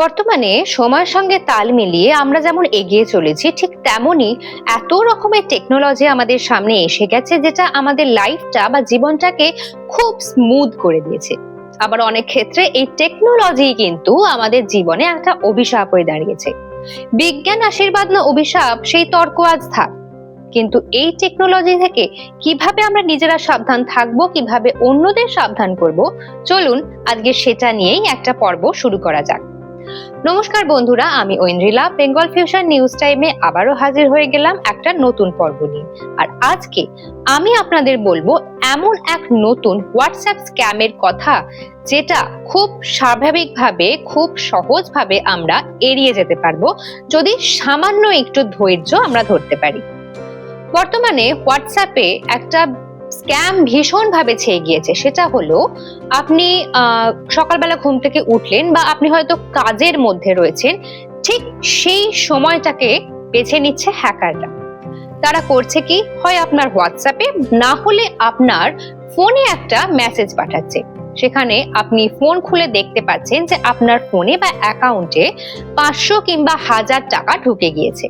বর্তমানে সময়ের সঙ্গে তাল মিলিয়ে আমরা যেমন এগিয়ে চলেছি, ঠিক তেমনই এত রকমের টেকনোলজি আমাদের সামনে এসে গেছে যেটা আমাদের লাইফটা বা জীবনটাকে খুব স্মুথ করে দিয়েছে। আবার অনেক ক্ষেত্রে এই টেকনোলজি কিন্তু আমাদের জীবনে একটা অভিশাপ হয়ে দাঁড়িয়েছে। বিজ্ঞান আশীর্বাদ না অভিশাপ, সেই তর্ক আজ থাক। কিন্তু এই টেকনোলজি থেকে কীভাবে আমরা নিজেরা সাবধান থাকব, কীভাবে অন্যদের সাবধান করব, চলুন আজকে সেটা নিয়েই একটা পর্ব শুরু করা যাক। নমস্কার বন্ধুরা, আমি ঐন্দ্রিলা বেঙ্গল ফিউশন নিউজ টাইমে আবারও হাজির হয়ে গেলাম একটা নতুন পর্ব নিয়ে। আর আজকে আমি আপনাদের বলব, এমন এক নতুন হোয়াটসঅ্যাপ স্ক্যামের কথা যেটা খুব স্বাভাবিকভাবে, খুব সহজভাবে আমরা এড়িয়ে যেতে পারব, যদি সামান্য একটু ধৈর্য আমরা ধরতে পারি। বর্তমানে হোয়াটসঅ্যাপে একটা স্ক্যাম ভীষণভাবে ছেয়ে গিয়েছে। সেটা হলো, আপনি সকালবেলা ঘুম থেকে উঠলেন বা আপনি হয়তো কাজের মধ্যে রয়েছেন, ঠিক সেই সময়টাকে বেছে নিচ্ছে হ্যাকাররা। তারা করছে কি? হয় আপনার হোয়াটসঅ্যাপে, না হলে আপনার ফোনে একটা মেসেজ পাঠাচ্ছে। সেখানে আপনি ফোন খুলে দেখতে পাচ্ছেন যে আপনার ফোনে বা অ্যাকাউন্টে পাঁচশো কিংবা হাজার টাকা ঢুকে গিয়েছে।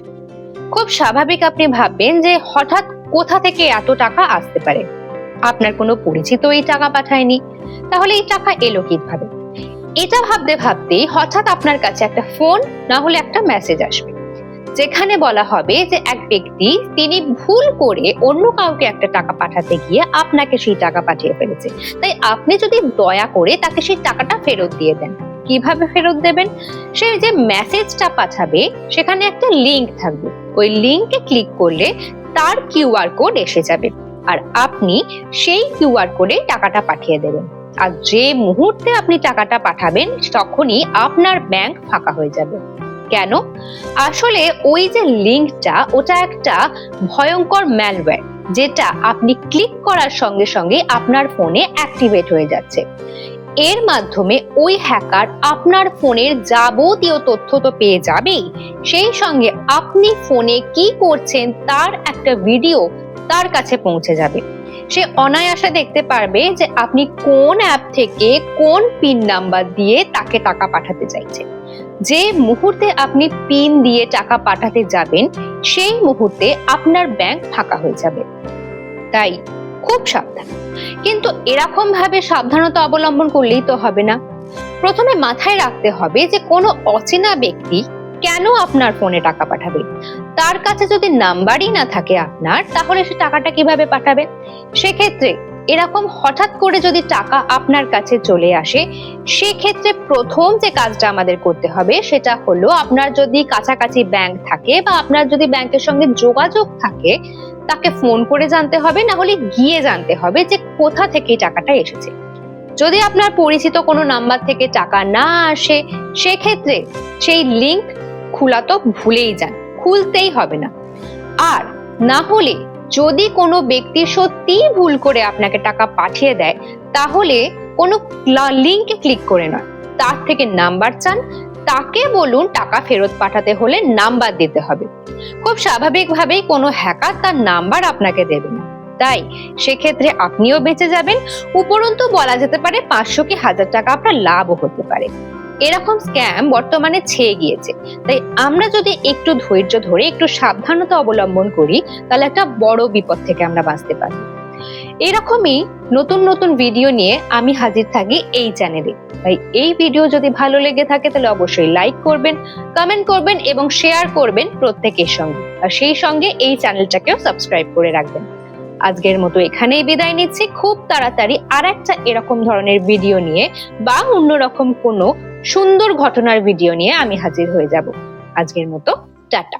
খুব স্বাভাবিক আপনি ভাববেন যে হঠাৎ কোথা থেকে এত টাকা আসতে পারে? আপনার কোনো পরিচিত এই টাকা পাঠায়নি। তাহলে এই টাকা এলো কীভাবে? এটা ভাবতে ভাবতেই হঠাৎ আপনার কাছে একটা ফোন, না হলে একটা মেসেজ আসবে। যেখানে বলা হবে যে এক ব্যক্তি তিনি ভুল করে অন্য কাউকে একটা টাকা পাঠাতে গিয়ে আপনাকে সেই টাকা পাঠিয়ে ফেলেছে। তাই আপনি যদি দয়া করে তাকে সেই টাকাটা ফেরত দিয়ে দেন। কীভাবে ফেরত দেবেন? সে যে মেসেজটা পাঠাবে, সেখানে একটা লিংক থাকবে। ওই লিংকে ক্লিক করলে তার কিউআর কোড এসে যাবে। আর আপনি সেই কিউআর কোডে টাকাটা পাঠিয়ে দেবেন। আর যে মুহূর্তে আপনি টাকাটা পাঠাবেন, তখনই আপনার ব্যাংক ফাঁকা হয়ে যাবে। কেন? আসলে ওই যে লিংকটা ওটা একটা ভয়ঙ্কর ম্যালওয়্যার যেটা আপনি ক্লিক করার সঙ্গে সঙ্গে আপনার ফোনে অ্যাক্টিভেট হয়ে যাচ্ছে। এর মাধ্যমে ওই হ্যাকার আপনার ফোনের যাবতীয় তথ্য তো পেয়ে যাবেই। সেই সঙ্গে আপনি ফোনে কি করছেন তার একটা ভিডিও তার কাছে পৌঁছে যাবে। সে অনায়াসে দেখতে পারবে যে আপনি কোন অ্যাপ থেকে কোন পিন নাম্বার দিয়ে তাকে টাকা পাঠাতে চাইছেন। যে মুহূর্তে আপনি পিন দিয়ে টাকা পাঠাতে যাবেন, সেই মুহূর্তে আপনার ব্যাংক ফাঁকা হয়ে যাবে। তাই খুব সাবধান। কিন্তু এরকম ভাবে সাবধানতা অবলম্বন করলেই তো হবে না। প্রথমে মাথায় রাখতে হবে যে কোনো অচেনা ব্যক্তি কেন আপনার ফোনে টাকা পাঠাবে? তার কাছে যদি নাম্বারই না থাকে আপনার, তাহলে সে টাকাটা কীভাবে পাঠাবে? সেক্ষেত্রে এরকম হঠাৎ করে যদি টাকা আপনার কাছে চলে আসে, সেক্ষেত্রে প্রথম যে কাজটা আমাদের করতে হবে সেটা হলো আপনার যদি কাছাকাছি ব্যাংক থাকে বা আপনার যদি ব্যাংকের সঙ্গে যোগাযোগ থাকে তাকে ফোন করে জানতে হবে, না হলে গিয়ে জানতে হবে যে কোথা থেকে টাকাটা এসেছে। যদি আপনার পরিচিত কোনো নাম্বার থেকে টাকা না আসে, সেক্ষেত্রে সেই লিংক খোলা তো ভুলেই যান, খুলতেই হবে না। আর না হলে যদি কোনো ব্যক্তি সত্যিই ভুল করে আপনাকে টাকা পাঠিয়ে দেয়, তাহলে কোনো লিংকে ক্লিক করে নয়। তার থেকে নাম্বার চান তাকে বলুন টাকা ফেরত পাঠাতে হলে নাম্বার দিতে হবে। খুব স্বাভাবিকভাবেই কোনো হ্যাকার তার নাম্বার আপনাকে দেবে না। তাই সেক্ষেত্রে আপনিও বেঁচে যাবেন। উপরন্তু বলা যেতে পারে পাঁচশো কি হাজার টাকা আপনার লাভও হতে পারে। এরকম স্ক্যাম বর্তমানে ছেয়ে গিয়েছে। তাই আমরা যদি একটু ধৈর্য ধরে, একটু সাবধানতা অবলম্বন করি, তাহলে একটা বড় বিপদ থেকে আমরা বাঁচতে পারি এরকমই নতুন নতুন ভিডিও নিয়ে আমি হাজির থাকি এই চ্যানেলে তাই এই ভিডিও যদি ভালো লেগে থাকে তাহলে অবশ্যই লাইক করবেন কমেন্ট করবেন এবং শেয়ার করবেন প্রত্যেকের সঙ্গে। আর সেই সঙ্গে এই চ্যানেলটাকেও সাবস্ক্রাইব করে রাখবেন। আজকের মতো এখানেই বিদায় নিচ্ছি। খুব তাড়াতাড়ি আর একটা এরকম ধরনের ভিডিও নিয়ে বা অন্যরকম কোনো সুন্দর ঘটনার ভিডিও নিয়ে আমি হাজির হয়ে যাব। আজকের মতো, টাটা।